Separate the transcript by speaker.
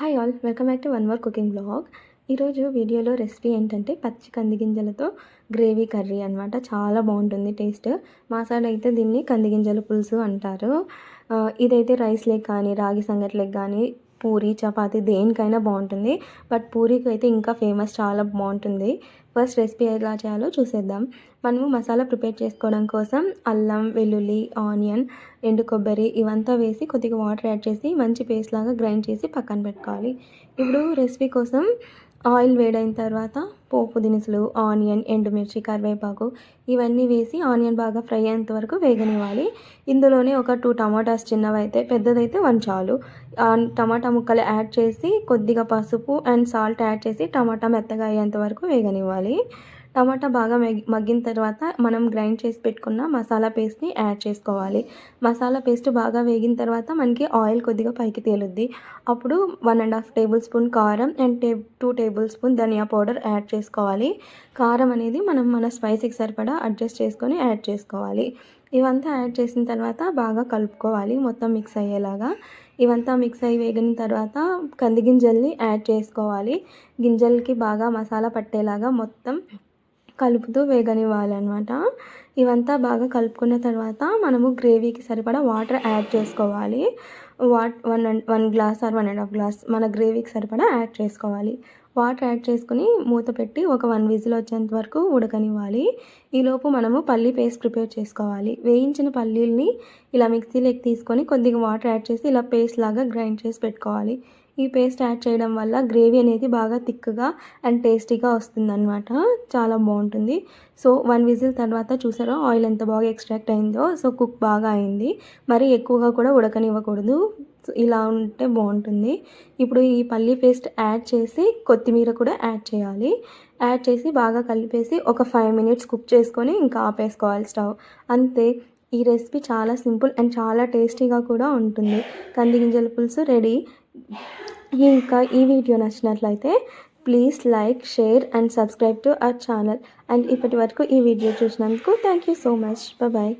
Speaker 1: Hi all welcome back to one వర్ cooking blog ఈరోజు వీడియోలో రెసిపీ ఏంటంటే పచ్చి కంది గింజలతో గ్రేవీ కర్రీ అనమాట చాలా బాగుంటుంది టేస్ట్ మా సైడ్ అయితే దీన్ని కంది గింజల పులుసు అంటారు. ఇదైతే రైస్ లెగ్ కానీ రాగి సంగట్లకి కానీ పూరి చపాతి దేనికైనా బాగుంటుంది. బట్ పూరీకి అయితే ఇంకా ఫేమస్ చాలా బాగుంటుంది. ఫస్ట్ రెసిపీ ఎలా చేయాలో చూసేద్దాం. మనము మసాలా ప్రిపేర్ చేసుకోవడం కోసం అల్లం వెల్లుల్లి ఆనియన్ ఎండు కొబ్బరి ఇవంతా వేసి కొద్దిగా వాటర్ యాడ్ చేసి మంచి పేస్ట్ లాగా గ్రైండ్ చేసి పక్కన పెట్టుకోవాలి. ఇప్పుడు రెసిపీ కోసం ఆయిల్ వేడైన తర్వాత పోపు దినుసులు ఆనియన్ ఎండుమిర్చి కరివేపాకు ఇవన్నీ వేసి ఆనియన్ బాగా ఫ్రై అయ్యేంత వరకు వేగనివ్వాలి. ఇందులోనే ఒక టూ టమాటాస్ చిన్నవైతే పెద్దదైతే వన్ చాలు. టమాటా ముక్కలు యాడ్ చేసి కొద్దిగా పసుపు అండ్ సాల్ట్ యాడ్ చేసి టమాటా మెత్తగా అయ్యేంత వరకు వేగనివ్వాలి. టమాటా బాగా మగ్గిన తర్వాత మనం గ్రైండ్ చేసి పెట్టుకున్న మసాలా పేస్ట్ని యాడ్ చేసుకోవాలి. మసాలా పేస్ట్ బాగా వేగిన తర్వాత మనకి ఆయిల్ కొద్దిగా పైకి తేలుద్ది. అప్పుడు one and half tablespoon కారం అండ్ టే టూ టేబుల్ స్పూన్ ధనియా పౌడర్ యాడ్ చేసుకోవాలి. కారం అనేది మనం మన స్పైసీకి సరిపడా అడ్జస్ట్ చేసుకొని యాడ్ చేసుకోవాలి. ఇవంతా యాడ్ చేసిన తర్వాత బాగా కలుపుకోవాలి మొత్తం మిక్స్ అయ్యేలాగా. ఇవంతా మిక్స్ అయ్యి వేగిన తర్వాత కంది గింజల్ని యాడ్ చేసుకోవాలి. గింజలకి బాగా మసాలా పట్టేలాగా మొత్తం కలుపుతూ వేగనివ్వాలన్నమాట. ఇవంతా బాగా కలుపుకున్న తర్వాత మనము గ్రేవీకి సరిపడా వాటర్ యాడ్ చేసుకోవాలి. What one and one glass or one and half glass మన గ్రేవీకి సరిపడా యాడ్ చేసుకోవాలి. వాటర్ యాడ్ చేసుకుని మూత పెట్టి ఒక వన్ విజిల్ వచ్చేంత వరకు ఉడకనివ్వాలి. ఈలోపు మనము పల్లీ పేస్ట్ ప్రిపేర్ చేసుకోవాలి. వేయించిన పల్లీల్ని ఇలా మిక్సీలోకి తీసుకొని కొద్దిగా వాటర్ యాడ్ చేసి ఇలా పేస్ట్ లాగా గ్రైండ్ చేసి పెట్టుకోవాలి. ఈ పేస్ట్ యాడ్ చేయడం వల్ల గ్రేవీ అనేది బాగా థిక్గా అండ్ టేస్టీగా వస్తుందన్నమాట. చాలా బాగుంటుంది. సో వన్ విజిల్ తర్వాత చూసారో ఆయిల్ ఎంత బాగా ఎక్స్ట్రాక్ట్ అయిందో. సో కుక్ బాగా అయింది. మరి ఎక్కువగా కూడా ఉడకనివ్వకూడదు. ఇలా ఉంటే బాగుంటుంది. ఇప్పుడు ఈ పల్లీ పేస్ట్ యాడ్ చేసి కొత్తిమీర కూడా యాడ్ చేయాలి. యాడ్ చేసి బాగా కలిపేసి ఒక ఫైవ్ మినిట్స్ కుక్ చేసుకొని ఇంకా ఆపేసుకోవాలి స్టవ్. అంతే. ఈ రెసిపీ చాలా సింపుల్ అండ్ చాలా టేస్టీగా కూడా ఉంటుంది. కంది గింజల పులుసు రెడీ. ఇంకా ఈ వీడియో నచ్చినట్లయితే please like share and subscribe to our channel. And ఇప్పటి వరకు ఈ వీడియో చూసినందుకు thank you so much. Bye